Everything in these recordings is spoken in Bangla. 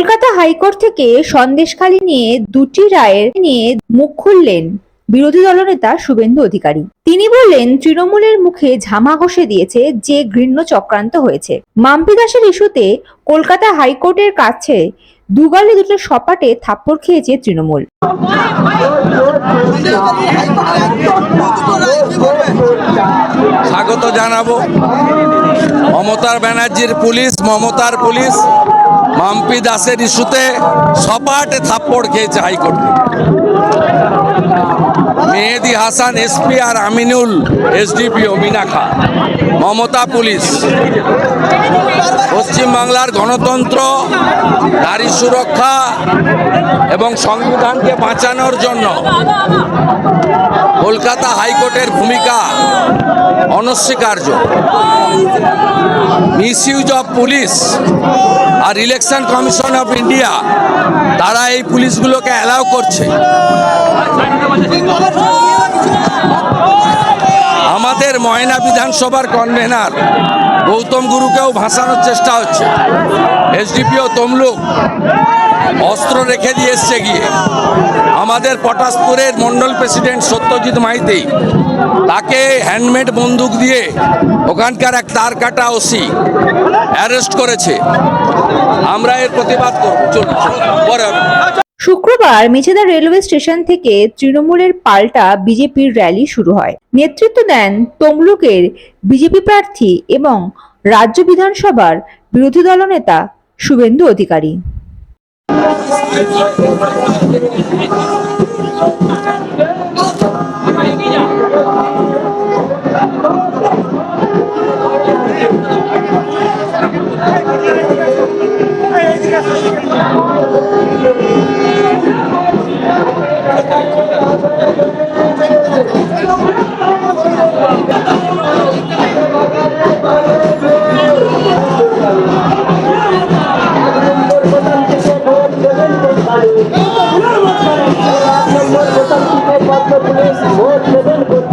কলকাতা হাইকোর্ট থেকে সন্দেশখালী নিয়ে দুটি রায়ের নিয়ে মুখ খুললেন বিরোধী দলনেতা শুভেন্দু অধিকারী। তিনি বললেন, তৃণমূলের মুখে ঝামা ঘষে দিয়েছে যে ঘৃণ্য চক্রান্ত হয়েছে। মাম্পি দাসের ইস্যুতে কলকাতা হাইকোর্টের কাছে দুগালে দুটো সপাটে থাপ্পড় খেয়েছে তৃণমূল। স্বাগত জানাব। মমতার ব্যানার্জির পুলিশ, মমতার পুলিশ। মাম্পি দাসের ইস্যুতে সপাটে থাপ্পড় খেয়েছে high court Mehedi Hasan, SP আর আমিনুল এসডিপিও মিনাখা মমতা পুলিশ। পশ্চিমবাংলার গণতন্ত্র, নারী সুরক্ষা এবং সংবিধানকে বাঁচানোর জন্য কলকাতা হাইকোর্টের ভূমিকা অনস্বীকার্য। মিসইউজ অফ পুলিশ আর ইলেকশন কমিশন অফ ইন্ডিয়া তারা এই পুলিশগুলোকে অ্যালাউ করছে। আমাদের ময়না বিধানসভার কনভেনার গৌতম গুরুকেও ভাসানোর চেষ্টা হচ্ছে। এসডিপিও তমলুক অস্ত্র রেখে দিয়ে এসছে গিয়ে। আমাদের পটাশপুরের মন্ডল প্রেসিডেন্ট সত্যজিৎ মাইতি, তাকে হ্যান্ডমেড বন্দুক দিয়ে ওখানকার এক তার কাটা ওসি অ্যারেস্ট করেছে। আমরা এর প্রতিবাদ করব। চলুন পরে শুক্রবার মেছেদা রেলওয়ে স্টেশন থেকে তৃণমূলের পাল্টা বিজেপির র্যালি শুরু হয়। নেতৃত্ব দেন তমলুকের বিজেপি প্রার্থী এবং রাজ্য বিধানসভার বিরোধী দলনেতা শুভেন্দু অধিকারী। Thank you.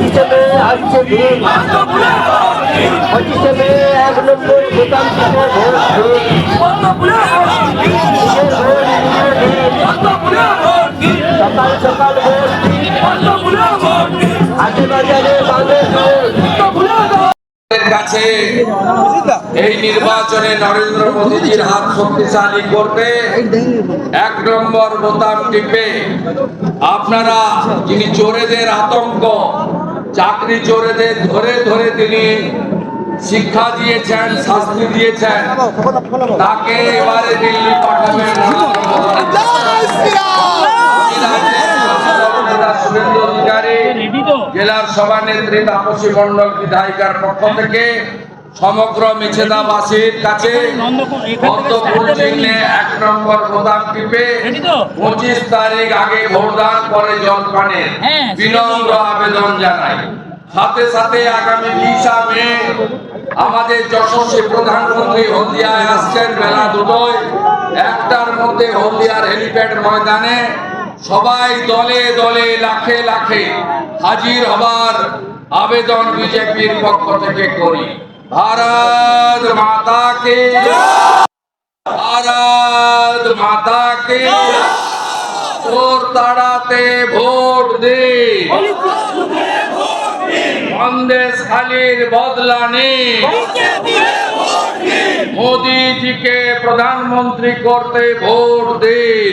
হিসেবে আসছে দিন হিসেবে এক নম্বর টিপে ভোট দিন। সকাল সকাল ভোট দিন। বাজারে কাছে। এই নির্বাচনে নরেন্দ্র মোদীজির হাত শক্তিশালী করতে এক নম্বর বোতাম টিপে আপনারা যিনি চোরেদের আতঙ্ক, চাকরি চোরেদের ধরে ধরে তিনি শিক্ষা দিয়েছেন, শাস্তি দিয়েছেন, তাকে এবারে দিল্লি পাঠাবেন। জেলার সভানেত্রী তাপসী মণ্ডল বিধায়িকার পক্ষ থেকে সমগ্র মিছেদাবাসীর কাছে চিহ্নে এক নম্বর প্রদান টিপে পঁচিশ তারিখ আগে ভোটদান করে জলপানের বিনম্র আবেদন জানাই। সাথে সাথে আগামী বিশা মে আমাদের যশস্বী প্রধানমন্ত্রী হলদিয়ায় আসছেন বেলা দুটোয়। একটার মধ্যে হলদিয়ার হেলিপ্যাড ময়দানে সবাই দলে দলে লাখে লাখে হাজির হবার আবেদন বিজেপির পক্ষ থেকে করি। ভারত মাতা কে ভারত মাতা কে চোর তাড়াতে ভোট দে সন্দেশ খালির বদলা নেই মোদিজিকে প্রধানমন্ত্রী করতে ভোট দিন।